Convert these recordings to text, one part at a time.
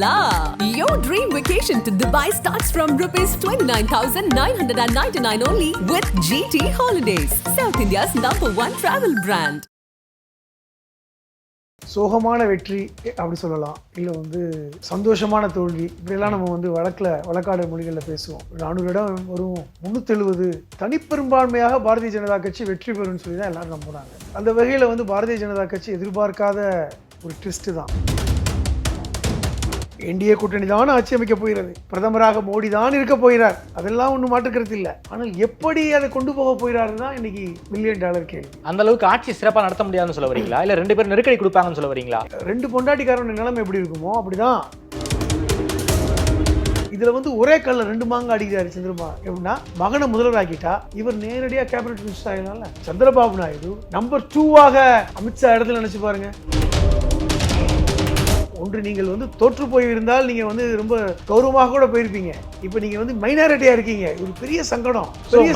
la! Your dream vacation to Dubai starts from rupees 29,999 only with GT Holidays, South India's number one travel brand. சோகமான வெற்றி அப்படி சொல்லலாம். இல்லை வந்து சந்தோஷமான தோல்வி. இப்படியெல்லாம் நம்ம வந்து வழக்கில் வழக்காடு மொழிகளில் பேசுவோம். நானூறு இடம் வரும் முந்நூற்றெழுபது தனிப்பெரும்பான்மையாக பாரதிய ஜனதா கட்சி வெற்றி பெறும்னு சொல்லி தான் எல்லாரும் நம்புறாங்க. அந்த வகையில் வந்து பாரதிய ஜனதா கட்சி எதிர்பார்க்காத ஒரு ட்விஸ்ட்டு தான். என்டிஏ கூட்டணி தான் ஆட்சி அமைக்க போகிறது. பிரதமராக மோடி தான் இருக்க போகிறார். அதெல்லாம் ஒன்றும் மாற்றுக்கிறது இல்லை. ஆனால் எப்படி அதை கொண்டு போக போகிறாரு தான் இன்னைக்கு மில்லியன் டாலர் கேள்வி. அந்த அளவுக்கு ஆட்சி சிறப்பா நடத்த முடியாதுன்னு சொல்ல வரீங்களா? இல்ல ரெண்டு பேரும் நெருக்கடி கொடுப்பாங்கன்னு சொல்ல வரீங்களா? ரெண்டு பொண்டாட்டிக்காரன் நிலைமை எப்படி இருக்குமோ அப்படிதான். இதுல வந்து ஒரே கல்ல ரெண்டு மாங்க அடிக்கிறாரு சந்திரபா எப்படின்னா மகனை முதல்வராக்கிட்டா இவர் நேரடியா கேபினட் மினிஸ்டர் ஆகினால சந்திரபாபு நாயுடு நம்பர் டூவாக அமித்ஷா இடத்துல நினைச்சு பாருங்க. ஒன்று நீங்கள் வந்து தோற்று போயிருந்தால் நீங்க வந்து ரொம்ப கௌரவமாக கூட போயிருப்பீங்க. இப்போ நீங்க வந்து மைனாரிட்டியா இருக்கீங்க. ஒரு பெரிய சங்கடம்.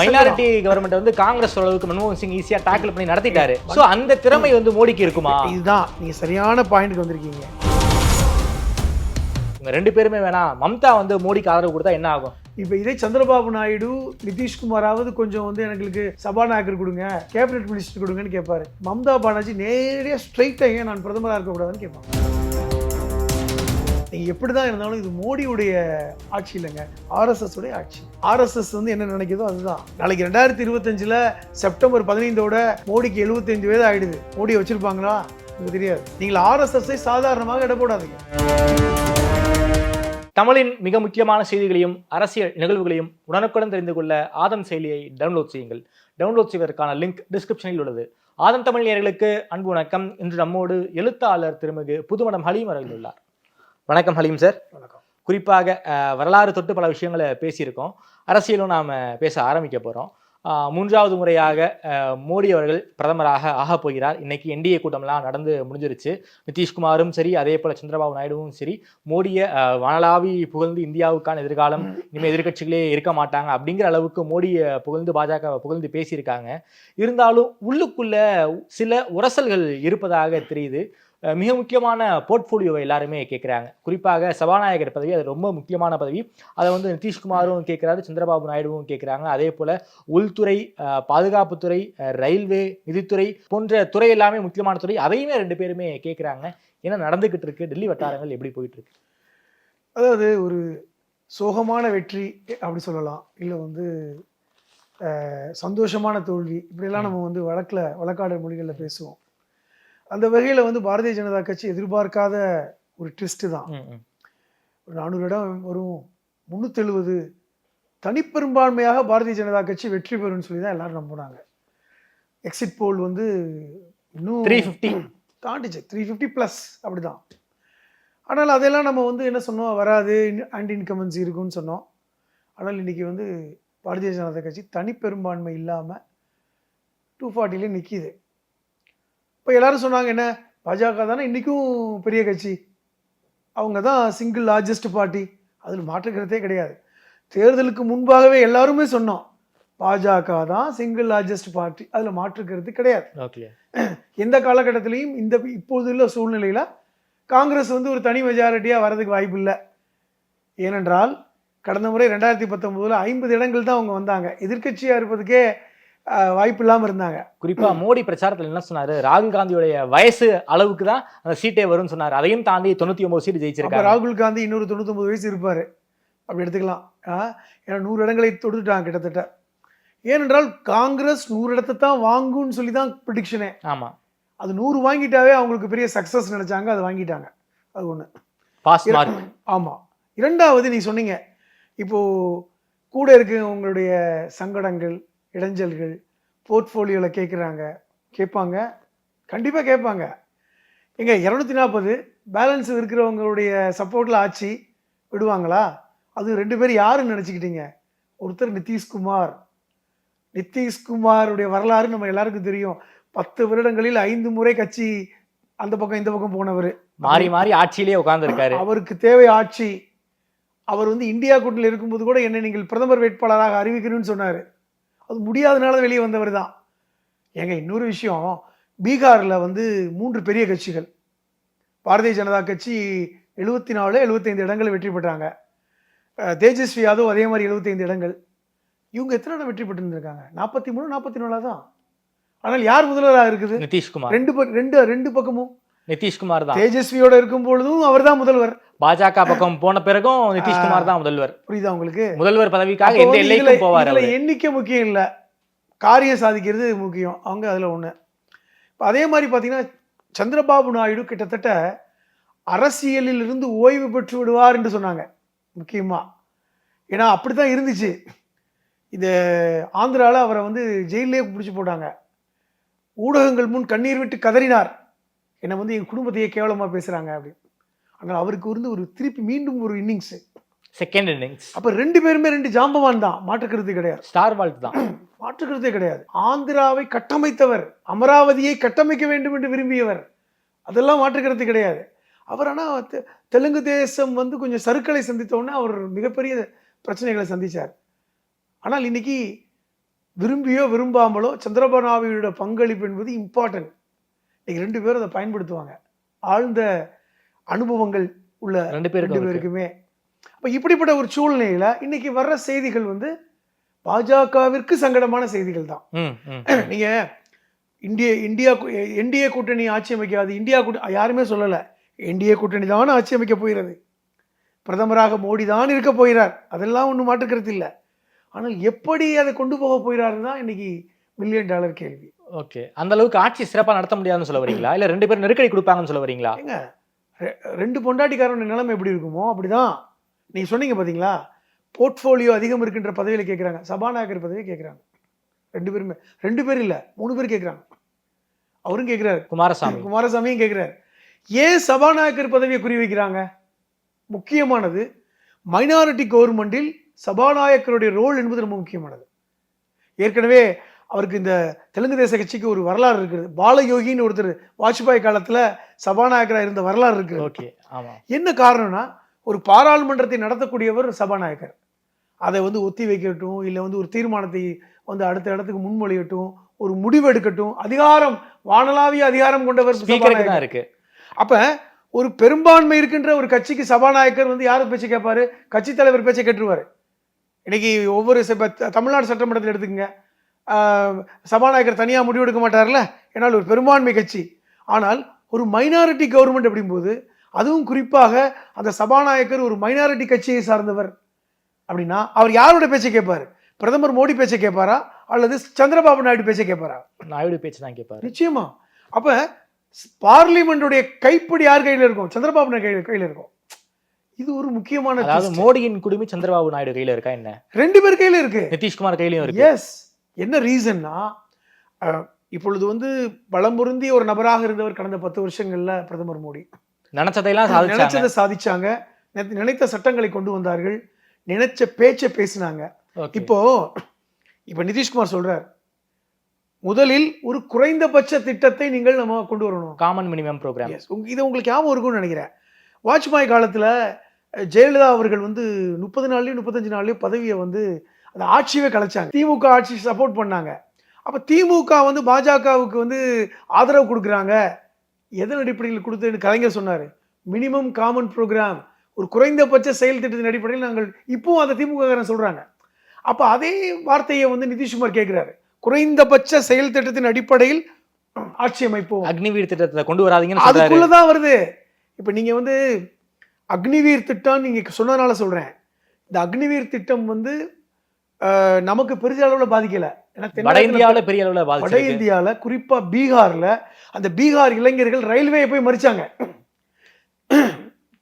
மைனாரிட்டி கவர்மெண்ட் வந்து காங்கிரஸ் அளவுக்கு மன்மோகன் சிங் ஈஸியா டேக்கிள் பண்ணி நடத்திட்டாரு. சோ அந்த திறமை வந்து மோடிக்கு இருக்குமா? இதுதான். நீங்க சரியான பாயிண்ட்க்கு வந்திருக்கீங்க. இவங்க ரெண்டு பேருமே வேணாம் மம்தா வந்து மோடிக்கு ஆதரவு கொடுத்தா என்ன ஆகும்? இப்போ இதே சந்திரபாபு நாயுடு நிதிஷ்குமாராவது கொஞ்சம் வந்து எனக்கு சபாநாயகர் கொடுங்க கேபினெட் மினிஸ்டர் கொடுங்கன்னு கேட்பாரு மம்தா பானர்ஜி நேரடியாக ஸ்ட்ரைட்டாக ஏன் நான் பிரதமராக இருக்கக்கூடாதுன்னு கேட்பாங்க நீங்கள் எப்படி தான் இருந்தாலும் இது மோடியுடைய ஆட்சி இல்லைங்க ஆர்எஸ்எஸ் உடைய ஆட்சி. ஆர்எஸ்எஸ் வந்து என்ன நினைக்கிறதோ அதுதான். நாளைக்கு ரெண்டாயிரத்தி இருபத்தஞ்சில் செப்டம்பர் பதினைந்தோட மோடிக்கு 75 வயது ஆகிடுது மோடியை வச்சுருப்பாங்களா? உங்களுக்கு தெரியாது. நீங்கள் ஆர்எஸ்எஸ்ஸை சாதாரணமாக இட போடாதீங்க தமிழின் மிக முக்கியமான செய்திகளையும் அரசியல் நிகழ்வுகளையும் உடனுக்குடன் தெரிந்து கொள்ள ஆதம் செயலியை டவுன்லோட் செய்யுங்கள். டவுன்லோட் செய்வதற்கான லிங்க் டிஸ்கிரிப்ஷனில் உள்ளது. ஆதம் தமிழ் நேர்களுக்கு அன்பு வணக்கம். இன்று நம்மோடு எழுத்தாளர் திருமிகு புதுமடம் ஹலீம் அவர்கள் உள்ளார். வணக்கம் ஹலீம் சார். வணக்கம். குறிப்பாக வரலாறு தொட்டு பல விஷயங்களை பேசியிருக்கோம். அரசியலும் நாம் பேச ஆரம்பிக்க போகிறோம் மூன்றாவது முறையாக மோடி அவர்கள் பிரதமராக ஆகப் போகிறார். இன்னைக்கு என்டிஏ கூட்டம்லாம் நடந்து முடிஞ்சிருச்சு. நிதிஷ்குமாரும் சரி அதே போல் சந்திரபாபு நாயுடுவும் சரி மோடியை அஹ், வானளாவி புகழ்ந்து இந்தியாவுக்கான எதிர்காலம் இனிமேல் எதிர்க்கட்சிகளே இருக்க மாட்டாங்க அப்படிங்கிற அளவுக்கு மோடியை புகழ்ந்து பாஜக புகழ்ந்து பேசியிருக்காங்க. இருந்தாலும் உள்ளுக்குள்ள சில உரசல்கள் இருப்பதாக தெரியுது. மிக முக்கியமான போர்ட்ஃபோலியோவை எல்லாருமே கேட்குறாங்க குறிப்பாக சபாநாயகர் பதவி அது ரொம்ப முக்கியமான பதவி. அதை வந்து நிதிஷ்குமாரும் கேட்குறாரு சந்திரபாபு நாயுடுவும் கேட்குறாங்க அதே போல் உள்துறை பாதுகாப்புத்துறை ரயில்வே நிதித்துறை போன்ற துறை எல்லாமே முக்கியமான துறை. அதையுமே ரெண்டு பேருமே கேட்குறாங்க என்ன நடந்துக்கிட்டு இருக்கு? டெல்லி வட்டாரங்கள் எப்படி போயிட்டு இருக்கு? அதாவது ஒரு சோகமான வெற்றி அப்படி சொல்லலாம். இல்லை வந்து சந்தோஷமான தோல்வி. இப்படியெல்லாம் நம்ம வந்து வழக்கில் வழக்காடு மொழிகளில் பேசுவோம். அந்த வகையில் வந்து பாரதிய ஜனதா கட்சி எதிர்பார்க்காத ஒரு ட்விஸ்ட்டு தான். ஒரு நானூறு இடம் வரும் முந்நூற்றெழுபது தனிப்பெரும்பான்மையாக பாரதிய ஜனதா கட்சி வெற்றி பெறும்னு சொல்லி தான் எல்லாரும் நம்புனாங்க எக்ஸிட் போல் வந்து இன்னும் 350. தாண்டிச்சு. த்ரீ ஃபிஃப்டி ப்ளஸ் அப்படிதான். ஆனால் அதெல்லாம் நம்ம வந்து என்ன சொன்னோம்? வராது ஆன்டி இன்கமன்சி இருக்குன்னு சொன்னோம். ஆனால் இன்னைக்கு வந்து பாரதிய ஜனதா கட்சி தனிப்பெரும்பான்மை இல்லாமல் டூ ஃபார்ட்டிலே நிற்கிது இப்போ எல்லாரும் சொன்னாங்க என்ன? பாஜக தானே இன்றைக்கும் பெரிய கட்சி. அவங்க தான் சிங்கிள் லார்ஜஸ்ட் பார்ட்டி அதில் மாற்றுக்கிறதே கிடையாது. தேர்தலுக்கு முன்பாகவே எல்லாருமே சொன்னோம் பாஜக தான் சிங்கிள் லார்ஜஸ்ட் பார்ட்டி அதில் மாற்றுக்கிறது கிடையாது. எந்த காலகட்டத்திலையும் இந்த இப்போது உள்ள சூழ்நிலையில் காங்கிரஸ் வந்து ஒரு தனி மெஜாரிட்டியாக வரதுக்கு வாய்ப்பு இல்லை. ஏனென்றால் கடந்த முறை ரெண்டாயிரத்தி பத்தொம்போதில் ஐம்பது இடங்கள் தான் அவங்க வந்தாங்க. எதிர்க்கட்சியாக இருப்பதுக்கே வாய்ப்பு இல்லாமல் இருந்தாங்க. குறிப்பா மோடி பிரச்சாரத்துல என்ன சொன்னாரு? ராகுல் காந்தியோடைய வயசு அளவுக்கு தான் அந்த சீட்டே வரும்னு சொன்னாரு. அதையும் தாண்டி தொண்ணூத்தி ஒன்பது சீட் அப்போ ஜெயிச்சிருக்காங்க ராகுல் காந்தி இன்னொரு தொண்ணூத்தொம்பது வயசு இருப்பார். அப்படி எடுத்துக்கலாம். ஏன்னா நூறு இடங்களை தொடுத்துட்டாங்க கிட்டத்தட்ட. ஏனென்றால் காங்கிரஸ் நூறு இடத்தை தான் வாங்கும்னு சொல்லி தான் ப்ரிடிக்ஷனே ஆமா. அது நூறு வாங்கிட்டாவே அவங்களுக்கு பெரிய சக்ஸஸ் நினைச்சாங்க அதை வாங்கிட்டாங்க. அது ஒன்று பாஸ் ஆமாம் இரண்டாவது நீ சொன்னீங்க. இப்போ கூட இருக்க உங்களுடைய சங்கடங்கள் இடைஞ்சல்கள் போர்ட்ஃபோலியோவில் கேட்குறாங்க கேட்பாங்க கண்டிப்பாக கேட்பாங்க எங்க இரநூத்தி நாற்பது பேலன்ஸ் இருக்கிறவங்களுடைய சப்போர்ட்டில் ஆட்சி விடுவாங்களா? அது ரெண்டு பேர் யாருன்னு நினச்சிக்கிட்டீங்க? ஒருத்தர் நிதிஷ்குமார். நிதிஷ்குமாருடைய வரலாறு நம்ம எல்லாருக்கும் தெரியும். பத்து வருடங்களில் ஐந்து முறை கட்சி அந்த பக்கம் இந்த பக்கம் போனவர். மாறி மாறி ஆட்சியிலேயே உட்கார்ந்துருக்காரு. அவருக்கு தேவை ஆட்சி. அவர் வந்து இந்தியா கூட்டில் இருக்கும்போது கூட என்னை நீங்கள் பிரதமர் வேட்பாளராக அறிவிக்கணும்னு சொன்னார். அது முடியாதனால வெளியே வந்தவர் தான். ஏங்க இன்னொரு விஷயம். பீகாரில் வந்து மூன்று பெரிய கட்சிகள். பாரதிய ஜனதா கட்சி எழுபத்தி நாலு எழுபத்தைந்து இடங்கள் வெற்றி பெற்றாங்க. தேஜஸ்வி யாதவ் அதே மாதிரி எழுபத்தைந்து இடங்கள். இவங்க எத்தனை இடம் வெற்றி பெற்றிருந்திருக்காங்க? நாற்பத்தி மூணு நாற்பத்தி நாலா தான். ஆனால் யார் முதல்வராக இருக்குது? நிதிஷ்குமார். ரெண்டு ரெண்டு ரெண்டு பக்கமும். நிதிஷ்குமார் தான். தேஜஸ்வியோட இருக்கும் பொழுதும் அவர்தான் முதல்வர். பாஜக பக்கம் போன பிறகும் நிதிஷ்குமார் தான் முதல்வர். புரியுதா உங்களுக்கு? முதல்வர் பதவிக்காக எந்த எல்லைக்கும் போவார் எண்ணிக்கை முக்கியம் இல்ல. காரியம் சாதிக்கிறது முக்கியம். அவங்க அதுல இப்ப அதே மாதிரி பாத்தீங்கன்னா சந்திரபாபு நாயுடு கிட்டத்தட்ட அரசியலில் இருந்து ஓய்வு பெற்று விடுவார் என்று சொன்னாங்க முக்கியமா. ஏன்னா அப்படித்தான் இருந்துச்சு. இது ஆந்திரால அவரை வந்து ஜெயிலே பிடிச்சி போட்டாங்க. ஊடகங்கள் முன் கண்ணீர் விட்டு கதறினார். என்னை வந்து என் குடும்பத்தையே கேவலமா பேசுறாங்க அப்படின்னு. ஆனால் அவருக்கு வந்து ஒரு திருப்பி மீண்டும் ஒரு இன்னிங்ஸ் செகண்ட் இன்னிங்ஸ் அப்ப ரெண்டு பேருமே ரெண்டு ஜாம்பவான் தான். மாற்றுக்கிறது கிடையாது. ஸ்டார் வால்ட் தான். மாற்றுக்கிறதே கிடையாது. ஆந்திராவை கட்டமைத்தவர் அமராவதியை கட்டமைக்க வேண்டும் என்று விரும்பியவர். அதெல்லாம் மாற்றுக்கிறது கிடையாது. அவர் ஆனால் தெலுங்கு தேசம் வந்து கொஞ்சம் சறுக்களை சந்தித்த உடனே அவர் மிகப்பெரிய பிரச்சனைகளை சந்திச்சார். ஆனால் இன்னைக்கு விரும்பியோ விரும்பாமலோ சந்திரபாபு பங்களிப்பு என்பது இம்பார்ட்டன்ட் இன்னைக்கு ரெண்டு பேரும் அதை பயன்படுத்துவாங்க. ஆழ்ந்த அனுபவங்கள் உள்ள ரெண்டு பேருக்கும் ரெண்டு. பேருக்குமே. அப்ப இப்படிப்பட்ட ஒரு சூழ்நிலையில இன்னைக்கு வர்ற செய்திகள் வந்து பாஜகவிற்கு சங்கடமான செய்திகள் தான். ம், ம். நீங்க இந்திய இந்தியா என்டிஏ கூட்டணி ஆட்சி அமைக்காது. இந்தியா கூட்டணி யாருமே சொல்லல. என்டிஏ கூட்டணி தான் ஆட்சி அமைக்க போகிறது. பிரதமராக மோடி தான் இருக்க போகிறார். அதெல்லாம் ஒன்றும் மாற்றுக்கிறது இல்லை. ஆனால் எப்படி அதை கொண்டு போக போகிறாருன்னு தான் இன்னைக்கு மில்லியன் டாலர் கேள்வி. ஓகே. அந்த அளவுக்கு ஆட்சி சிறப்பா நடத்த முடியாதுன்னு சொல்ல வரீங்களா? இல்ல ரெண்டு பேரும் நெருக்கடி கொடுப்பாங்கன்னு சொல்ல வரீங்களா? ரெண்டு பொண்டாட்டிக்காரன் நிலைமை எப்படி இருக்குமோ அப்படிதான். நீங்க சொன்னீங்க பாத்தீங்களா? போர்ட்ஃபோலியோ அதிகம் இருக்கின்ற பதவியில கேட்குறாங்க சபாநாயகர் பதவியை கேட்குறாங்க ரெண்டு பேருமே. ரெண்டு பேர் இல்ல மூணு பேர் கேட்குறாங்க அவரும் கேட்குறாரு குமாரசாமி. குமாரசாமியும் கேட்குறாரு ஏன் சபாநாயகர் பதவியை குறி வைக்கிறாங்க? முக்கியமானது மைனாரிட்டி கவர்மெண்டில் சபாநாயகருடைய ரோல் என்பது ரொம்ப முக்கியமானது. ஏற்கனவே அவருக்கு இந்த தெலுங்கு தேச கட்சிக்கு ஒரு வரலாறு இருக்குது. பாலயோகின்னு ஒருத்தர் வாஜ்பாய் காலத்துல சபாநாயகராக இருந்த வரலாறு இருக்குது. ஓகே ஆமா. என்ன காரணம்னா ஒரு பாராளுமன்றத்தை நடத்தக்கூடியவர் சபாநாயகர். அதை வந்து ஒத்தி வைக்கட்டும் இல்லை வந்து ஒரு தீர்மானத்தை வந்து அடுத்த இடத்துக்கு முன்மொழியட்டும் ஒரு முடிவு எடுக்கட்டும் அதிகாரம் வானளாவிய அதிகாரம் கொண்டவர் சபாநாயகர் தான் இருக்கு. அப்ப ஒரு பெரும்பான்மை இருக்கின்ற ஒரு கட்சிக்கு சபாநாயகர் வந்து யார் பேச்சு கேட்பாரு? கட்சி தலைவர் பேச்சை கேட்டுருவாரு. இன்னைக்கு ஒவ்வொரு தமிழ்நாடு சட்டமன்றத்தில் எடுத்துக்கங்க. சபாநாயகர் தனியா முடிவு எடுக்க மாட்டார்ல? ஏன்னால் ஒரு பெரும்பான்மை கட்சி. ஆனால் ஒரு மைனாரிட்டி கவர்மெண்ட் அப்படிங்கும்போது அதுவும் குறிப்பாக அந்த சபாநாயகர் ஒரு மைனாரிட்டி கட்சியை சார்ந்தவர். அப்படின்னா அவர் யாரோட பேச்சை கேட்பாரு? பிரதமர் மோடி பேச்சை கேட்பாரா? அல்லது சந்திரபாபு நாயுடு பேச்சை கேட்பாரா? நாயுடு பேச்சு தான் கேட்பாரு. நிச்சயமா. அப்ப பார்லிமெண்டுடைய கைப்பிடி யார் கையில இருக்கும்? சந்திரபாபு நாயுடு கையில இருக்கும். இது ஒரு முக்கியமான அதாவது. மோடியின் குடுமி சந்திரபாபு நாயுடு கையில இருக்கா என்ன? ரெண்டு பேர் கையில இருக்கு. நிதிஷ்குமார் கையிலயும் இருக்கு. எஸ் என்ன ரீசன்னா இப்பொழுது வந்து பலம் பொருந்திய ஒரு நபராக இருந்தவர் கடந்த பத்து வருஷங்கள்ல பிரதமர் மோடி. நினைச்சதையெல்லாம் நினைச்சதை சாதிச்சாங்க. நினை- நினைத்த சட்டங்களை கொண்டு வந்தார்கள். நினைச்ச பேச்சை பேசினாங்க. இப்போ இப்ப நிதிஷ்குமார் சொல்றார் முதலில் ஒரு குறைந்தபட்ச திட்டத்தை நீங்கள் நம்ம கொண்டு வரணும். காமன் மினிமம் ப்ரோக்ராம் இது உங்களுக்கு ஞாபகம் இருக்கும்னு நினைக்கிறேன். வாஜ்பாய் காலத்துல ஜெயலலிதா அவர்கள் வந்து முப்பது நாள்லயும் முப்பத்தஞ்சு நாள்லயும் பதவியை வந்து அந்த ஆட்சியவே கலைச்சாங்க. திமுக ஆட்சி சப்போர்ட் பண்ணாங்க. அப்ப திமுக வந்து பாஜகவுக்கு வந்து ஆதரவு கொடுக்குறாங்க. எதன் அடிப்படையில் கொடுத்ததுன்னு கலைஞர் சொன்னாரு. மினிமம் காமன் ப்ரோக்ராம் ஒரு குறைந்தபட்ச செயல் திட்டத்தின் அடிப்படையில் நாங்கள் இப்பவும் அந்த திமுக சொல்றாங்க. அப்ப அதே வார்த்தையை வந்து நிதிஷ்குமார் கேட்கிறாரு குறைந்தபட்ச செயல் திட்டத்தின் அடிப்படையில் ஆட்சி அமைப்போம். அக்னிவீர் திட்டத்தை கொண்டு வராதீங்கன்னு சொல்றாரு. அதுக்குள்ளதான் வருது. இப்ப நீங்க வந்து அக்னிவீர் திட்டம் நீங்க சொன்னதுனால சொல்றேன். இந்த அக்னிவீர் திட்டம் வந்து நமக்கு பெரிய அளவுல பாதிக்கல. வட இந்தியாவுல பெரிய அளவுல வட பாதிச்சிருக்கு. இந்தியால குறிப்பா பீகார்ல அந்த பீகார் இளைஞர்கள் ரயில்வேயை போய் மறிச்சாங்க.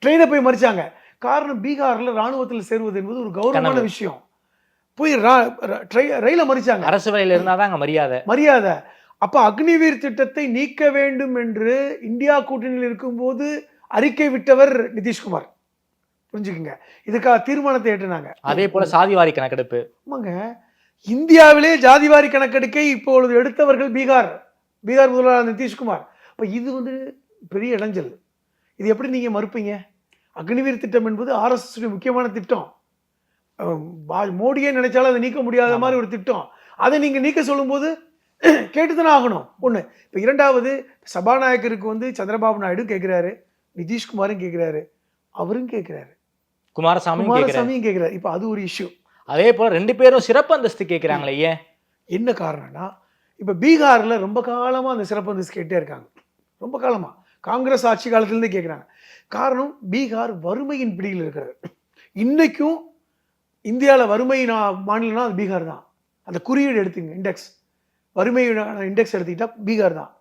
ட்ரெயினை போய் மறிச்சாங்க. காரணம் பீகார்ல ராணுவத்தில் சேருவது என்பது ஒரு கௌரவமான. விஷயம். போய் ரயில மறிச்சாங்க. அரசு வேலையில இருந்தாதான் அங்க மரியாதை. மரியாதை. அப்ப அக்னிவீர் திட்டத்தை நீக்க வேண்டும் என்று இந்தியா கூட்டணியில் இருக்கும்போது அறிக்கை விட்டவர் நிதிஷ்குமார். புரிஞ்சுக்குங்க. இதுக்காக தீர்மானத்தை ஏற்றினாங்க. அதே போல சாதிவாரி கணக்கெடுப்பு. ஆமாங்க. இந்தியாவிலே ஜாதிவாரி கணக்கெடுக்கை இப்பொழுது எடுத்தவர்கள் பீகார். பீகார் முதல்வர் நிதிஷ்குமார். அப்ப இது வந்து பெரிய இடைஞ்சல். இது எப்படி நீங்க மறுப்பீங்க? அக்னிவீர் திட்டம் என்பது ஆர்எஸ்எஸ் முக்கியமான திட்டம். மோடியே நினைச்சாலும் அதை நீக்க முடியாத மாதிரி ஒரு திட்டம். அதை நீங்க நீக்க சொல்லும்போது கேட்டுதானே ஆகணும். ஒண்ணு இப்ப இரண்டாவது சபாநாயகருக்கு வந்து சந்திரபாபு நாயுடு கேட்கிறாரு நிதிஷ்குமாரும் கேட்கிறாரு அவரும் கேட்கிறாரு குமாரசாமி குமாரசாமியும் கேட்கிறாரு இப்போ அது ஒரு இஷ்யூ அதே போல ரெண்டு பேரும் சிறப்பு அந்தஸ்து கேக்குறாங்களே ஏன்? என்ன காரணம்னா இப்போ பீகாரில் ரொம்ப காலமாக அந்த சிறப்பு அந்தஸ்து கேட்டே இருக்காங்க. ரொம்ப காலமாக காங்கிரஸ் ஆட்சி காலத்துலேருந்தே கேட்குறாங்க காரணம் பீகார் வறுமையின் பிடியில் இருக்கிறது. இன்னைக்கும் இந்தியாவில் வறுமை மாநிலம்னா அது பீகார் தான். அந்த குறியீடு எடுத்துங்க இண்டெக்ஸ் வறுமையான இண்டெக்ஸ் எடுத்துக்கிட்டா பீகார் தான்.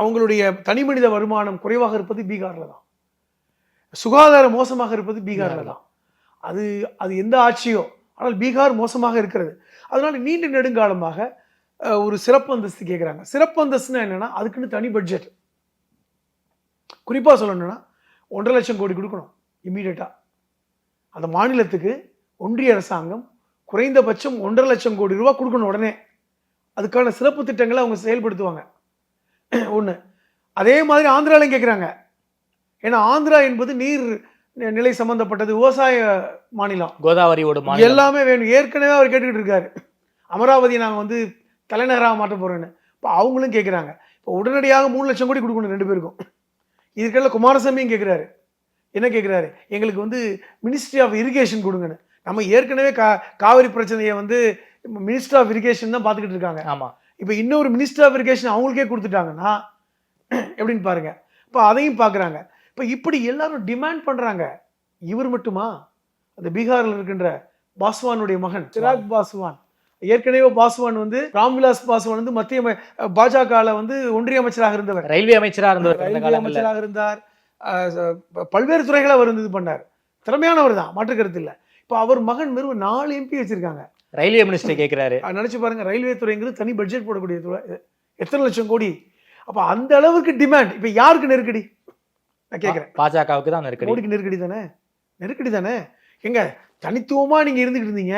அவங்களுடைய தனிமனித வருமானம் குறைவாக இருப்பது பீகாரில் தான். சுகாதாரம் மோசமாக இருப்பது பீகாரில் தான். அது அது எந்த ஆட்சியோ ஆனால் பீகார் மோசமாக இருக்கிறது. அதனால நீண்ட நெடுங்காலமாக ஒரு சிறப்பு அந்தஸ்து கேட்குறாங்க சிறப்பு அந்தஸ்துனா என்னன்னா அதுக்குன்னு தனி பட்ஜெட் குறிப்பாக சொல்லணும்னா ஒன்றரை லட்சம் கோடி கொடுக்கணும் இம்மீடியட்டாக அந்த மாநிலத்துக்கு ஒன்றிய அரசாங்கம் குறைந்தபட்சம் ஒன்றரை லட்சம் கோடி ரூபாய் கொடுக்கணும் உடனே. அதுக்கான சிறப்பு திட்டங்களை அவங்க செயல்படுத்துவாங்க. ஒன்று அதே மாதிரி ஆந்திராலையும் கேட்குறாங்க ஏன்னா ஆந்திரா என்பது நீர் நிலை சம்பந்தப்பட்டது விவசாய மாநிலம். கோதாவரியோட எல்லாமே வேணும். ஏற்கனவே அவர் கேட்டுக்கிட்டு இருக்காரு. அமராவதி நாங்கள் வந்து தலைநகராக மாற்ற போறோன்னு. இப்போ அவங்களும் கேட்குறாங்க இப்போ உடனடியாக மூணு லட்சம் கோடி கொடுக்கணும் ரெண்டு பேருக்கும். இதுக்கெல்லாம் குமாரசாமியும் கேட்குறாரு என்ன கேட்குறாரு எங்களுக்கு வந்து மினிஸ்ட்ரி ஆஃப் இரிகேஷன் கொடுங்கன்னு. நம்ம ஏற்கனவே கா காவிரி பிரச்சனையை வந்து மினிஸ்டர் ஆஃப் இரிகேஷன் தான் பார்த்துக்கிட்டு இருக்காங்க. ஆமா. இப்போ இன்னொரு மினிஸ்டர் ஆஃப் இரிகேஷன் அவங்களுக்கே கொடுத்துட்டாங்கன்னா எப்படின்னு பாருங்க. இப்போ அதையும் பார்க்குறாங்க இப்போ இப்படி எல்லாரும் டிமாண்ட் பண்ணுறாங்க இவர் மட்டுமா? அந்த பீகாரில் இருக்கின்ற பாஸ்வானுடைய மகன் சிராக் பாஸ்வான். ஏற்கனவே பாஸ்வான் வந்து ராம்விலாஸ் பாஸ்வான் வந்து மத்திய பாஜகவில் வந்து ஒன்றிய அமைச்சராக இருந்தவர். ரயில்வே அமைச்சரா இருந்தவர் ரயில்வே அமைச்சராக இருந்தார். பல்வேறு துறைகளை அவர் இது பண்ணார். திறமையானவர் தான் மாற்று கருத்து இல்லை. இப்போ அவர் மகன் வெறும் நாலு எம்பி வச்சிருக்காங்க. ரயில்வே மினிஸ்டர் கேக்குறாரு. அஹ் நினைச்சு பாருங்க ரயில்வே துறைங்கிறது தனி பட்ஜெட் போடக்கூடிய எத்தனை லட்சம் கோடி? அப்ப அந்த அளவுக்கு டிமாண்ட் இப்ப யாருக்கு நெருக்கடி? நான் கேட்கிறேன் பாஜகவுக்கு தான் நெருக்கடி. மோடிக்கு நெருக்கடி தானே? நெருக்கடி தானே? எங்க தனித்துவமா நீங்க இருந்துகிட்டு இருந்தீங்க.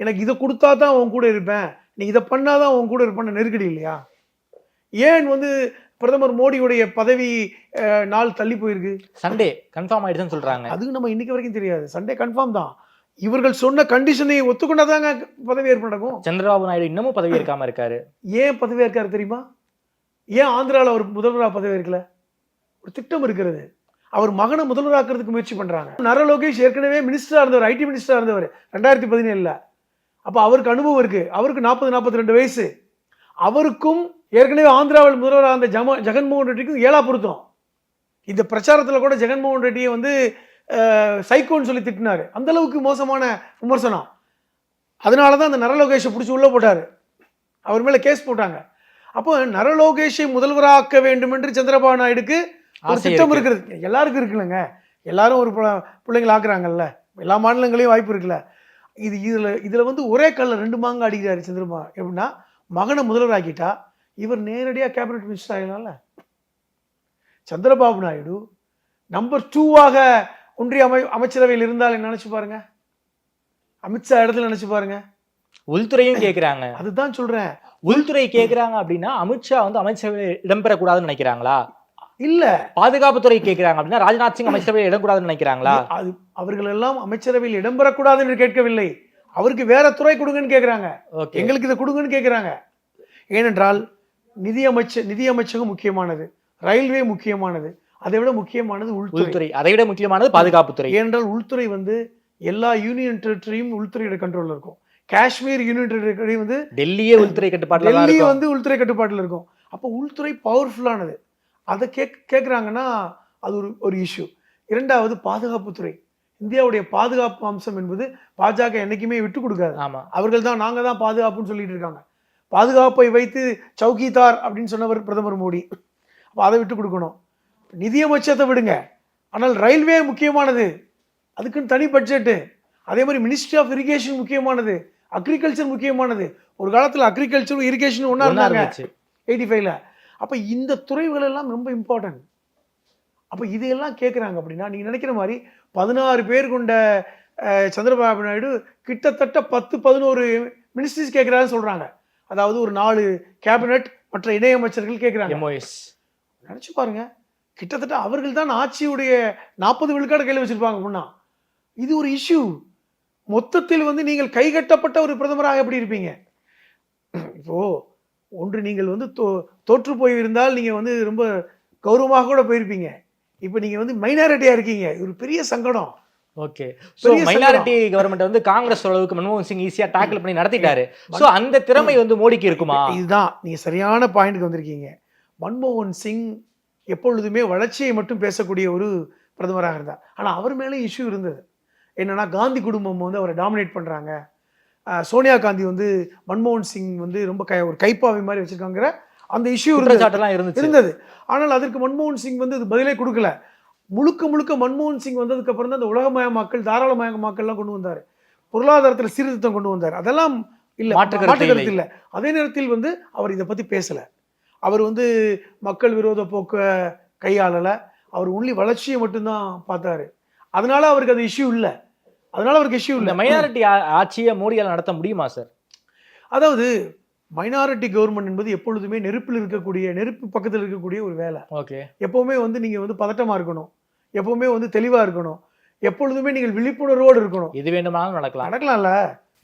எனக்கு இதை கொடுத்தா தான் உன் கூட இருப்பேன். நீ இதை பண்ணாதான் உன் கூட இருப்பேன்னு நெருக்கடி இல்லையா? ஏன் வந்து பிரதமர் மோடியுடைய பதவி நாள் தள்ளி போயிருக்கு? சண்டே கன்ஃபார்ம் ஆயிடுச்சுன்னு சொல்றாங்க. அது நம்ம இன்னைக்கு வரைக்கும் தெரியாது. சண்டே கன்ஃபார்ம் தான். இவர்கள் சொன்ன கண்டிஷனை ஒத்துக்கொண்டாதாங்க பதவி ஏற்பு நடக்கும். சந்திரபாபு நாயுடு இன்னமும் பதவி இருக்காம இருக்காரு. ஏன் பதவி இருக்காரு தெரியுமா? ஏன் ஆந்திராவில் அவர் முதல்வராக பதவி இருக்கல ஒரு திட்டம் இருக்கிறது. அவர் மகனை முதல்வராக்கிறதுக்கு முயற்சி பண்றாங்க. நர லோகேஷ் ஏற்கனவே மினிஸ்டராக இருந்தவர் ஐடி மினிஸ்டராக இருந்தவர். ரெண்டாயிரத்தி பதினேழுல. அப்போ அவருக்கு அனுபவம் இருக்கு. அவருக்கு நாற்பது நாற்பத்தி ரெண்டு வயசு. அவருக்கும் ஏற்கனவே ஆந்திராவில் முதல்வராக இருந்த ஜம ஜெகன்மோகன் ரெட்டிக்கும் ஏழா பொருத்தம். இந்த பிரச்சாரத்தில் கூட ஜெகன்மோகன் ரெட்டியை வந்து சைக்கோன்னு சொல்லி திட்டினார். அந்த அளவுக்கு மோசமான விமர்சனம். அதனால தான் அந்த நரலோகேஷை பிடிச்சி உள்ளே போட்டாரு. அவர் மேலே கேஸ் போட்டாங்க. அப்போ நரலோகேஷை முதல்வராக்க வேண்டும் என்று சந்திரபாபு நாயுடுக்கு ஒரு திட்டம் இருக்கு. இருக்கிறது. எல்லாருக்கும் இருக்குல்லங்க. எல்லாரும் ஒரு பிள்ளை- பிள்ளைங்களை ஆக்குறாங்கல்ல. எல்லா மாநிலங்களையும் வாய்ப்பு இருக்குல்ல. இது இதுல இதுல வந்து ஒரே கல்ல ரெண்டு மாங்க அடிக்கிறாரு சந்திரபாபு எப்படின்னா மகனை முதல்வராக்கிட்டா இவர் நேரடியா கேபினட் மினிஸ்டர் ஆகலாம்ல சந்திரபாபு நாயுடு நம்பர் டூவாக ஒன்றிய அமை அமைச்சரவையில் இருந்தால் நினைச்சு பாருங்க? அமித்ஷா இடத்துல நினைச்சு பாருங்க. உள்துறையும் கேக்குறாங்க. அதுதான் சொல்றேன். உள்துறை கேக்குறாங்க அப்படின்னா அமித்ஷா வந்து அமைச்சரவையில் இடம்பெறக்கூடாதுன்னு நினைக்கிறாங்களா? இல்ல. பாதுகாப்புத்துறை கேக்குறாங்க அப்படின்னா ராஜ்நாத் சிங் அமைச்சரவையில் இடக்கூடாதுன்னு நினைக்கிறாங்களா? அது அவர்கள் எல்லாம் அமைச்சரவையில் இடம்பெறக்கூடாது என்று கேட்கவில்லை. அவருக்கு வேற துறை கொடுங்கன்னு கேட்குறாங்க. எங்களுக்கு இதை கொடுங்கன்னு கேட்குறாங்க. ஏனென்றால் நிதி அமைச்ச நிதி அமைச்சகம் முக்கியமானது. ரயில்வே முக்கியமானது. அதை விட முக்கியமானது உள்துறை. அதை விட முக்கியமானது பாதுகாப்புத்துறை. ஏனென்றால் உள்துறை வந்து எல்லா யூனியன் டெரிட்டரியும் உள்துறையோட கண்ட்ரோல்ல இருக்கும். காஷ்மீர் யூனியன் டெரிட்டரி வந்து டெல்லியே உள்துறை கட்டுப்பாட்டுல தான் டெல்லி வந்து உள்துறை கட்டுப்பாட்டில் இருக்கும். அப்போ உள்துறை பவர்ஃபுல்லானது அதை கேக் கேட்குறாங்கன்னா அது ஒரு ஒரு இஷ்யூ இரண்டாவது பாதுகாப்புத்துறை இந்தியாவுடைய பாதுகாப்பு அம்சம் என்பது பாஜக என்னைக்குமே விட்டு கொடுக்காது. ஆமா. அவர்கள் தான் நாங்கள் தான் பாதுகாப்புன்னு சொல்லிட்டு இருக்காங்க. பாதுகாப்பை வைத்து சௌகிதார் அப்படின்னு சொன்னவர் பிரதமர் மோடி. அப்போ அதை விட்டு கொடுக்கணும். நிதியமைச்சத்தை விடுங்க. ஆனால் ரயில்வே முக்கியமானது. அதுக்குன்னு தனி பட்ஜெட்டு அதே மாதிரி மினிஸ்ட்ரி ஆஃப் இரிகேஷன் முக்கியமானது. அக்ரிகல்ச்சர் முக்கியமானது. ஒரு காலத்தில் அக்ரிகல்ச்சரும் இரிகேஷனும் ஒன்றா இருந்தாங்க. எயிட்டி ஃபைவ்ல அப்போ இந்த துறைகள் எல்லாம் ரொம்ப இம்பார்ட்டன்ட் அப்போ இதையெல்லாம் கேட்குறாங்க அப்படின்னா நீங்கள் நினைக்கிற மாதிரி பதினாறு பேர் கொண்ட சந்திரபாபு நாயுடு கிட்டத்தட்ட பத்து பதினோரு மினிஸ்ட்ரிஸ் கேட்குறாருன்னு சொல்கிறாங்க அதாவது ஒரு நாலு கேபினட் மற்ற இணையமைச்சர்கள் கேட்குறாங்க நினச்சி பாருங்க. கிட்டத்தட்ட அவர்கள் தான் ஆட்சியுடைய நாற்பது விழுக்காடு கையில் வச்சிருப்பாங்க முன்னா. இது ஒரு இஷ்யூ மொத்தத்தில் வந்து நீங்கள் கைகட்டப்பட்ட ஒரு பிரதமராக எப்படி இருப்பீங்க? இப்போ ஒன்று நீங்கள் வந்து தோ தோற்று போயிருந்தால் நீங்கள் வந்து ரொம்ப கௌரவமாக கூட போயிருப்பீங்க. இப்போ நீங்கள் வந்து மைனாரிட்டியாக இருக்கீங்க. ஒரு பெரிய சங்கடம். ஓகே. பெரிய மைனாரிட்டி கவர்மெண்ட் வந்து காங்கிரஸ் அளவுக்கு மன்மோகன் சிங் ஈஸியா டேக்கிள் பண்ணி நடத்திட்டாரு. சோ அந்த திறமை வந்து மோடிக்கு இருக்குமா? இதுதான். நீங்கள் சரியான பாயிண்ட்க்கு வந்திருக்கீங்க. மன்மோகன் சிங் எப்பொழுதுமே வளர்ச்சியை மட்டும் பேசக்கூடிய ஒரு பிரதமராக இருந்தார். ஆனால் அவர் மேலே இஷ்யூ இருந்தது. என்னன்னா காந்தி குடும்பம் வந்து அவரை டாமினேட் பண்ணுறாங்க சோனியா காந்தி வந்து மன்மோகன் சிங் வந்து ரொம்ப கை ஒரு கைப்பாவை மாதிரி வச்சிருக்காங்கிற அந்த இஷ்யூ இருந்தது. குற்றச்சாட்டெல்லாம் இருந்துச்சு. இருந்தது. ஆனால் அதற்கு மன்மோகன் சிங் வந்து அது பதிலே கொடுக்கல. முழுக்க முழுக்க மன்மோகன் சிங் வந்ததுக்கு அப்புறம் தான் அந்த உலகமயமாக்கல் தாராளமயமாக்கல்லாம் கொண்டு வந்தார். பொருளாதாரத்தில் சீர்திருத்தம் கொண்டு வந்தார். அதெல்லாம் இல்ல மாற்று கருத்து மாற்று கருத்து இல்ல. அதே நேரத்தில் வந்து அவர் இதை பத்தி பேசல. அவர் வந்து மக்கள் விரோத போக்க கையாளல. அவர் ஒன்லி வளர்ச்சியை மட்டும்தான் பார்த்தாரு. அதனால அவருக்கு அது இஷ்யூ இல்ல. அதனால அவருக்கு இஷ்யூ இல்ல. மைனாரிட்டி ஆட்சியை மோடியால நடத்த முடியுமா சார் அதாவது மைனாரிட்டி கவர்மெண்ட் என்பது எப்பொழுதுமே நெருப்பில் இருக்கக்கூடிய நெருப்பு பக்கத்தில் இருக்கக்கூடிய ஒரு வேலை. ஓகே எப்பவுமே வந்து நீங்க வந்து பதட்டமா இருக்கணும். எப்பவுமே வந்து தெளிவா இருக்கணும். எப்பொழுதுமே நீங்கள் விழிப்புணர்வோடு இருக்கணும். இது வேண்டுமானாலும் நடக்கலாம். நடக்கலாம்ல.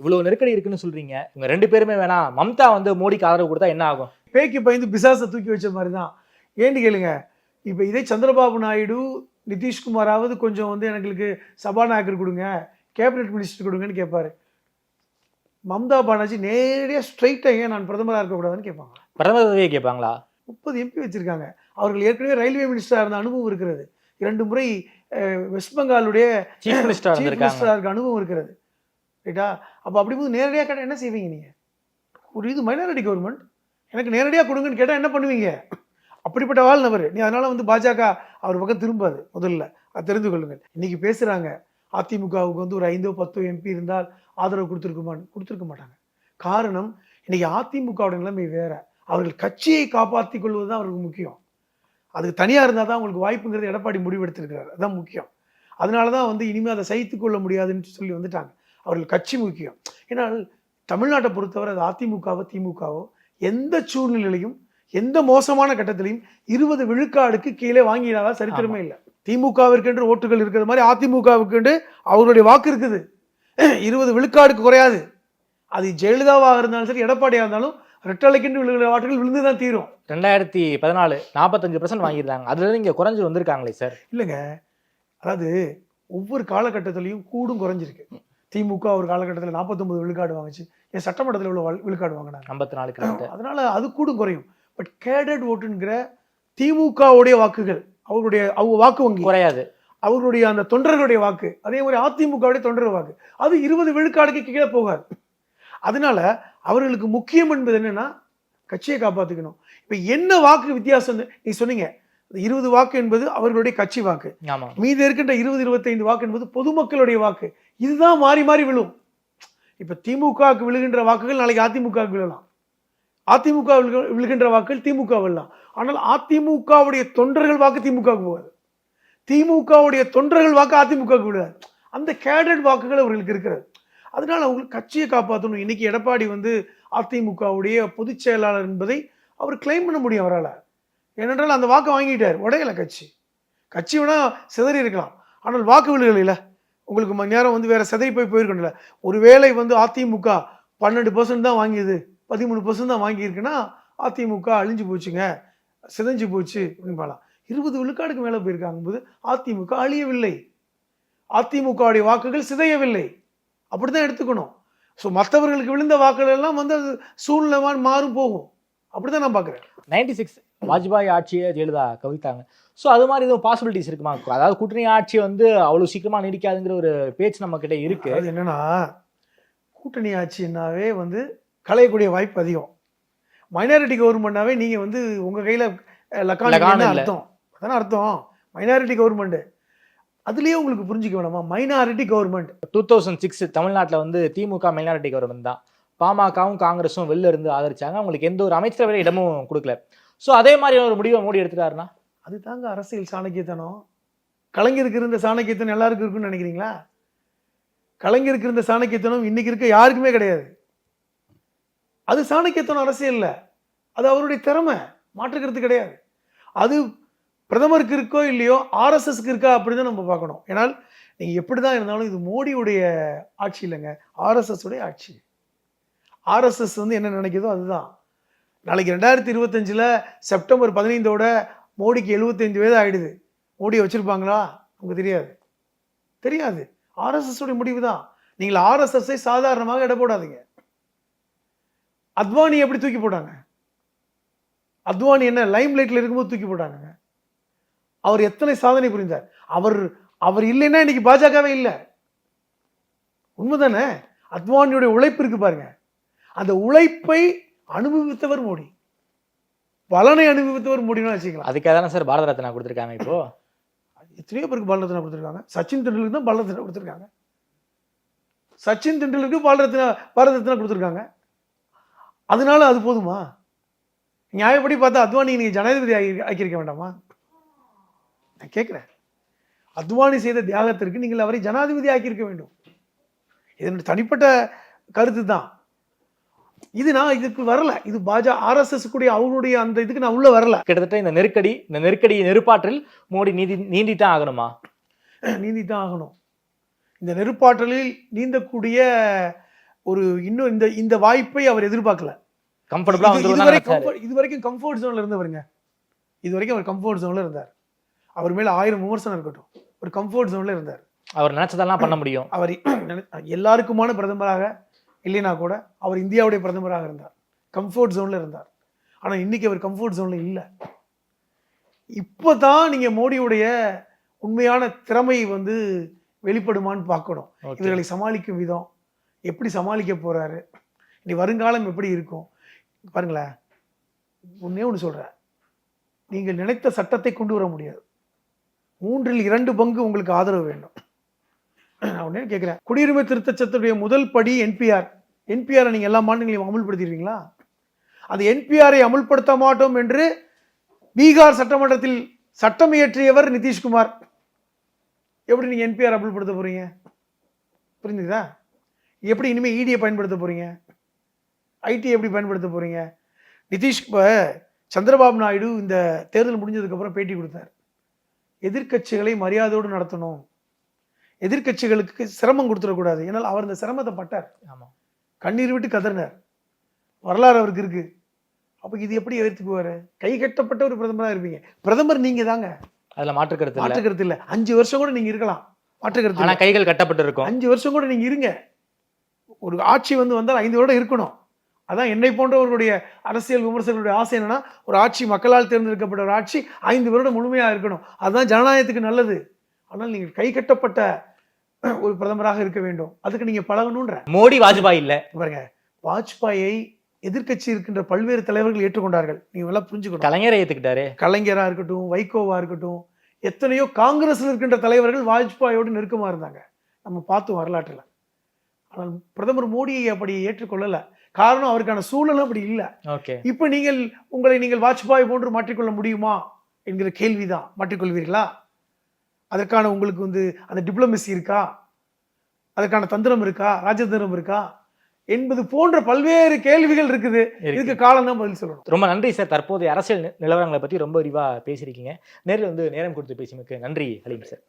இவ்வளவு நெருக்கடி இருக்குன்னு சொல்றீங்க. இவங்க ரெண்டு பேருமே வேணாம் மம்தா வந்து மோடிக்கு ஆதரவு கொடுத்தா என்ன ஆகும்? பேக்கி பயந்து பிசாசை தூக்கி வச்ச மாதிரி தான் ஏன்னு கேளுங்க. இப்போ இதே சந்திரபாபு நாயுடு நிதிஷ்குமாராவது கொஞ்சம் வந்து எங்களுக்கு சபாநாயகர் கொடுங்க. கேபினெட் மினிஸ்டர் கொடுங்கன்னு கேட்பாரு மம்தா பானர்ஜி நேரடியாக ஸ்ட்ரைட்டாக ஏன் நான் பிரதமராக இருக்கக்கூடாதுன்னு கேட்பாங்க பிரதமர் பதவியை கேட்பாங்களா? முப்பது எம்பி வச்சிருக்காங்க. அவர்கள் ஏற்கனவே ரயில்வே மினிஸ்டராக இருந்த அனுபவம் இருக்கிறது. இரண்டு முறை வெஸ்ட் பெங்காலுடைய சீஃப் மினிஸ்டராக இருக்க அனுபவம் இருக்கிறது. ரைட்டா? அப்போ அப்படிங்கும்போது நேரடியாக கேட்டால் என்ன செய்வீங்க நீங்கள் ஒரு இது மைனாரிட்டி கவர்மெண்ட் எனக்கு நேரடியாக கொடுங்கன்னு கேட்டால் என்ன பண்ணுவீங்க? அப்படிப்பட்ட வாழ் நபர். நீ அதனால வந்து பாஜக அவர் பக்கம் திரும்பாது முதல்ல. அது தெரிந்து கொள்ளுங்கள். இன்னைக்கு பேசுகிறாங்க அதிமுகவுக்கு வந்து ஒரு ஐந்தோ பத்தோ எம்பி இருந்தால் ஆதரவு கொடுத்துருக்குமான்னு கொடுத்துருக்க மாட்டாங்க. காரணம் இன்னைக்கு அதிமுகவோட நிலைமை வேற. அவர்கள் கட்சியை காப்பாற்றிக் கொள்வது தான் அவருக்கு முக்கியம். அதுக்கு தனியாக இருந்தால் தான் உங்களுக்கு வாய்ப்புங்கிறது எடப்பாடி முடிவெடுத்திருக்கிறார். அதுதான் முக்கியம். அதனால தான் வந்து இனிமேல் அதை சகித்து கொள்ள முடியாதுன்னு சொல்லி வந்துட்டாங்க. அவர்கள் கட்சி முக்கியம். ஏன்னா தமிழ்நாட்டை பொறுத்தவரை அது அதிமுகவோ திமுகவோ எந்த சூழ்நிலையிலையும் எந்த மோசமான கட்டத்திலையும் இருபது விழுக்காடுக்கு கீழே வாங்கினாதா சரித்திரமே இல்லை. திமுகவிற்கென்று ஓட்டுகள் இருக்கிற மாதிரி அதிமுகவுக்கு அவருடைய வாக்கு இருக்குது. இருபது விழுக்காடுக்கு குறையாது. அது ஜெயலலிதாவாக இருந்தாலும் சரி எடப்பாடியாக இருந்தாலும் ரெட்டலைக்கென்று விழுகிற வாக்குகள் விழுந்து தான் தீரும். ரெண்டாயிரத்தி பதினாலு நாற்பத்தஞ்சு பர்சன்ட் வாங்கியிருந்தாங்க. அதுல இருந்து இங்க குறைஞ்சு வந்திருக்காங்களே சார். இல்லைங்க. அதாவது ஒவ்வொரு காலகட்டத்திலையும் கூடும் குறைஞ்சிருக்கு. திமுக ஒரு காலகட்டத்தில் நாற்பத்தொன்பது விழுக்காடு வாங்குச்சு. என் சட்டமன்றத்தில் உள்ள விழுக்காடு வாங்கினாங்க? ஐம்பத்தி நாலு அதனால அது கூடும் குறையும். பட் கேடட் ஓட்டுங்கிற திமுகவுடைய வாக்குகள் அவருடைய அவங்க வாக்கு வங்கி. குறையாது. அவர்களுடைய அந்த தொண்டர்களுடைய வாக்கு. அதே மாதிரி அதிமுகவுடைய தொண்டர் வாக்கு. அது இருபது விழுக்காடுக்கு கீழே போகாது. அதனால அவர்களுக்கு முக்கியம் என்பது என்னன்னா கட்சியை காப்பாத்திக்கணும். இப்ப என்ன வாக்கு வித்தியாசம்? நீ சொன்னீங்க. இருபது வாக்கு என்பது அவர்களுடைய கட்சி வாக்கு. மீதி இருக்கின்ற இருபது இருபத்தைந்து வாக்கு என்பது பொதுமக்களுடைய வாக்கு. இதுதான் மாறி மாறி விழும். இப்ப திமுகவுக்கு விழுகின்ற வாக்குகள் நாளைக்கு அதிமுகவுக்கு விழலாம். அதிமுக விழுக- விழுகின்ற வாக்குகள் திமுக விழலாம். ஆனால் அதிமுகவுடைய தொண்டர்கள் வாக்கு திமுகவுக்கு போகாது. திமுகவுடைய தொண்டர்கள் வாக்கு அதிமுகவுக்கு விடாது அந்த கேடட் வாக்குகள் அவர்களுக்கு இருக்கிறது. அதனால் அவங்களுக்கு கட்சியை காப்பாற்றணும் இன்றைக்கி எடப்பாடி வந்து அதிமுகவுடைய பொதுச் செயலாளர் என்பதை அவர் கிளைம் பண்ண முடியும் அவரால். ஏனென்றால் அந்த வாக்கை வாங்கிட்டார். உடையலை கட்சி. கட்சி வேணால் சிதறி இருக்கலாம். ஆனால் வாக்கு விழுகலைல உங்களுக்கு மணி நேரம் வந்து வேறு சிதறி போய் போயிருக்கணும்ல ஒருவேளை வந்து அதிமுக பன்னெண்டு பர்சன்ட் தான் வாங்கியது பதிமூணு பர்சன்ட் தான் வாங்கியிருக்குன்னா அதிமுக அழிஞ்சு போச்சுங்க. சிதைஞ்சு போச்சு அப்படின்னு சொல்லலாம் இருபது விழுக்காடுக்கு மேலே போயிருக்காங்க போது அதிமுக அழியவில்லை. அதிமுகவுடைய வாக்குகள் சிதையவில்லை. அப்படிதான் எடுத்துக்கணும். ஸோ மற்றவர்களுக்கு விழுந்த வாக்குகள் எல்லாம் வந்து அது சூழ்நிலை மாறும் போகும். அப்படிதான் நான் பார்க்குறேன் நைன்டி சிக்ஸ் வாஜ்பாய் ஆட்சியை ஜெயலலிதா கவிழ்த்தாங்க. ஸோ அது மாதிரி எதுவும் பாசிபிலிட்டிஸ் இருக்குமா? அதாவது கூட்டணி ஆட்சி வந்து அவ்வளவு சீக்கிரமா நீடிக்காதுங்கிற ஒரு பேச்சு நம்ம கிட்ட இருக்கு. அது என்னன்னா கூட்டணி ஆட்சின்னாவே வந்து களையக்கூடிய வாய்ப்பு அதிகம். மைனாரிட்டி கவர்மெண்ட்னாவே நீங்க வந்து உங்க கையில லக்கான் இல்ல. அர்த்தம். அதானே அர்த்தம்? மைனாரிட்டி கவர்மெண்ட் அதுலயே உங்களுக்கு புரிஞ்சுக்க வேணாமா? Minority government two thousand six தமிழ்நாட்டில் வந்து திமுக மைனாரிட்டி கவர்மெண்ட் தான். பாமகவும் காங்கிரஸும் வெளில இருந்து ஆதரிச்சாங்க. அவங்களுக்கு எந்த ஒரு அமைச்சரவை இடமும் கொடுக்கல. ஸோ அதே மாதிரி ஒரு முடிவை மோடி எடுத்துட்டாருன்னா? அதுதாங்க அரசியல் சாணக்கியத்தனம். கலைஞருக்கு இருந்த சாணக்கியத்தனம் எல்லாருக்கும் இருக்குன்னு நினைக்கிறீங்களா? கலைஞருக்கு இருந்த சாணக்கியத்தனம் இன்னைக்கு இருக்க யாருக்குமே கிடையாது. அது சாணக்கியத்தனம் அரசியல்ல. அது அவருடைய திறமை. மாற்றுக்கிறது கிடையாது. அது பிரதமருக்கு இருக்கோ இல்லையோ ஆர்எஸ்எஸ்க்கு இருக்கா அப்படின்னு நம்ம பார்க்கணும். ஏன்னால் நீங்கள் எப்படி தான் இருந்தாலும் இது மோடியுடைய ஆட்சி இல்லைங்க. ஆர்எஸ்எஸ் உடைய ஆட்சி. ஆர்எஸ்எஸ் வந்து என்ன நினைக்குதோ அதுதான். நாளைக்கு ரெண்டாயிரத்தி இருபத்தஞ்சில் செப்டம்பர் பதினைந்தோட மோடிக்கு 75 வயது ஆயிடுது. மோடியை வச்சுருப்பாங்களா? நமக்கு தெரியாது. தெரியாது. ஆர்எஸ்எஸ்ஸுடைய முடிவு தான். நீங்கள் ஆர்எஸ்எஸ்ஸை சாதாரணமாக இட போடாதீங்க. அத்வானி எப்படி தூக்கி போட்டாங்க? அத்வானி என்ன லைம் லைட்ல இருக்கும்போது தூக்கி போட்டாங்க அவர் எத்தனை சாதனை புரிந்தார். அவர் அவர் இல்லைன்னா இன்னைக்கு பாஜகவே இல்லை. உண்மைதானே? அத்வானியுடைய உழைப்பு இருக்கு பாருங்க. அந்த உழைப்பை அனுபவித்தவர் மோடி. பலனை அனுபவித்தவர் மோடின்னு வச்சுக்கலாம். அதுக்காக தானே சார் பாரத ரத்னா கொடுத்துருக்காங்க இப்போ? எத்தனையோ பேருக்கு பால் ரத்னா கொடுத்துருக்காங்க. சச்சின் தெண்டுல்கருக்கு தான் பால் ரத்னா கொடுத்துருக்காங்க. சச்சின் தெண்டுல்கருக்கு பால் ரத்னா பாரத ரத்னா கொடுத்துருக்காங்க. அதனால அது போதுமா? நியாயப்படி பார்த்தா அத்வானி நீங்க ஜனாதிபதி ஆகி ஆக்கியிருக்க வேண்டாமா? நான் கேட்குறேன். அத்வானி செய்த தியாகத்திற்கு நீங்கள் அவரை ஜனாதிபதி ஆக்கியிருக்க வேண்டும். இது என்னுடைய தனிப்பட்ட கருத்து தான். இது நான் இதுக்கு வரல. இது பாஜ ஆர்எஸ்எஸ் கூடிய அவருடைய அந்த இதுக்கு நான் உள்ள வரல. கிட்டத்தட்ட இந்த நெருக்கடி இந்த நெருக்கடி நெருப்பாற்றில் மோடி நீதி நீந்தி தான் ஆகணுமா? நீந்தி தான் ஆகணும். இந்த நெருப்பாற்றலில் நீந்தக்கூடிய ஒரு இன்னும் இந்த இந்த வாய்ப்பை அவர் எதிர்பார்க்கல. கம்ஃபர்டபுளா comfort- இது வரைக்கும் கம்ஃபர்ட் ஜோன்ல இருந்தவருங்க இது வரைக்கும் அவர் கம்ஃபர்ட் ஜோன்ல இருந்தார். அவர் மேல ஆயிரம் விமர்சனம் இருக்கட்டும். ஒரு கம்ஃபர்ட் ஜோன்ல இருந்தார். அவர் நினைச்சதெல்லாம் பண்ண முடியும். அவர் எல்லாருக்குமான பிரதமராக இல்லைனா கூட அவர் இந்தியாவுடைய பிரதமராக இருந்தார். கம்ஃபர்ட் ஜோன்ல இருந்தார். ஆனா இன்னைக்கு அவர் கம்ஃபர்ட் ஜோன்ல இல்ல. இப்போதான் நீங்க மோடியுடைய உண்மையான திறமை வந்து வெளிப்படுமான்னு பார்க்கணும். இவர்களை சமாளிக்கும் விதம் எப்படி சமாளிக்க போறாரு இனி வருங்காலம் எப்படி இருக்கும் பாருங்களேன். ஒன்றே ஒன்று சொல்கிறேன் நீங்கள் நினைத்த சட்டத்தை கொண்டு வர முடியாது. மூன்றில் இரண்டு பங்கு உங்களுக்கு ஆதரவு வேண்டும். நான் கேட்குறேன் குடியுரிமை திருத்த சட்டத்துடைய முதல் படி என்பிஆர். என்பிஆரை நீங்கள் எல்லா மாநிலங்களையும் அமல்படுத்திடுவீங்களா? அந்த என்பிஆரை அமல்படுத்த மாட்டோம் என்று பீகார் சட்டமன்றத்தில் சட்டம் இயற்றியவர் நிதிஷ்குமார். எப்படி நீங்கள் என்பிஆர் அமுல்படுத்த போகிறீங்க புரிஞ்சுதா? எப்படி இனிமேல் இடியை பயன்படுத்த போகிறீங்க ஐடி எப்படி பயன்படுத்த போறீங்க? நிதிஷ் இப்போ சந்திரபாபு நாயுடு இந்த தேர்தல் முடிஞ்சதுக்கப்புறம் பேட்டி கொடுத்தார். எதிர்க்கட்சிகளை மரியாதையோடு நடத்தணும். எதிர்க்கட்சிகளுக்கு சிரமம் கொடுத்துடக்கூடாது. ஏன்னால் அவர் இந்த சிரமத்தை பட்டார். ஆமா. கண்ணீர் விட்டு கதறினார். வரலாறு அவருக்கு இருக்கு. அப்போ இது எப்படி எதிர்த்துக்குவாரு கை கட்டப்பட்ட ஒரு பிரதமராக இருப்பீங்க. பிரதமர் நீங்க தாங்க. அதுல மாற்று கருத்து இல்ல. மாற்றுக்கருத்து இல்லை. அஞ்சு வருஷம் கூட நீங்க இருக்கலாம். மாற்றுக்கருத்து. கைகள் கட்டப்பட்டு இருக்கும் அஞ்சு வருஷம் கூட நீங்க இருங்க. ஒரு ஆட்சி வந்து வந்தால் ஐந்து வருடம் இருக்கணும். அதான் என்னை போன்றவர்களுடைய அரசியல் விமர்சகர்களுடைய ஆசை என்னன்னா ஒரு ஆட்சி மக்களால் தேர்ந்தெடுக்கப்பட்ட ஒரு ஆட்சி ஐந்து வருடம் முழுமையா இருக்கணும். அதுதான் ஜனநாயகத்துக்கு நல்லது. ஆனால் நீங்கள் கை கட்டப்பட்ட ஒரு பிரதமராக இருக்க வேண்டும். அதுக்கு நீங்க பழகணுன்ற மோடி வாஜ்பாய் இல்ல. பாருங்க வாஜ்பாயை எதிர்க்கட்சி இருக்கின்ற பல்வேறு தலைவர்கள் ஏற்றுக்கொண்டார்கள். நீங்க எல்லாம் புரிஞ்சுக்கணும். கலைஞரை ஏத்துக்கிட்டாரு. கலைஞரா இருக்கட்டும் வைகோவா இருக்கட்டும் எத்தனையோ காங்கிரஸ்ல இருக்கின்ற தலைவர்கள் வாஜ்பாயோடு நெருக்கமா இருந்தாங்க. நம்ம பார்த்தோம் வரலாற்றுல. ஆனால் பிரதமர் மோடியை அப்படி ஏற்றுக்கொள்ளல. காரணம் அவருக்கான சூழலும் அப்படி இல்லை. ஓகே இப்போ நீங்கள் உங்களை நீங்கள் வாஜ்பாய் போன்று மாற்றிக்கொள்ள முடியுமா என்கிற கேள்விதான். மாற்றிக்கொள்வீர்களா? அதற்கான உங்களுக்கு வந்து அந்த டிப்ளமசி இருக்கா? அதற்கான தந்திரம் இருக்கா? ராஜதந்திரம் இருக்கா? என்பது போன்ற பல்வேறு கேள்விகள் இருக்குது. இருக்கு. இதுக்கு காலம் தான் பதில் சொல்லணும். ரொம்ப நன்றி சார். தற்போதைய அரசியல் நிலவரங்களை பற்றி ரொம்ப விரிவாக பேசியிருக்கீங்க. நேரில் வந்து நேரம் கொடுத்து பேசியமைக்கு நன்றி ஹலீம் சார்.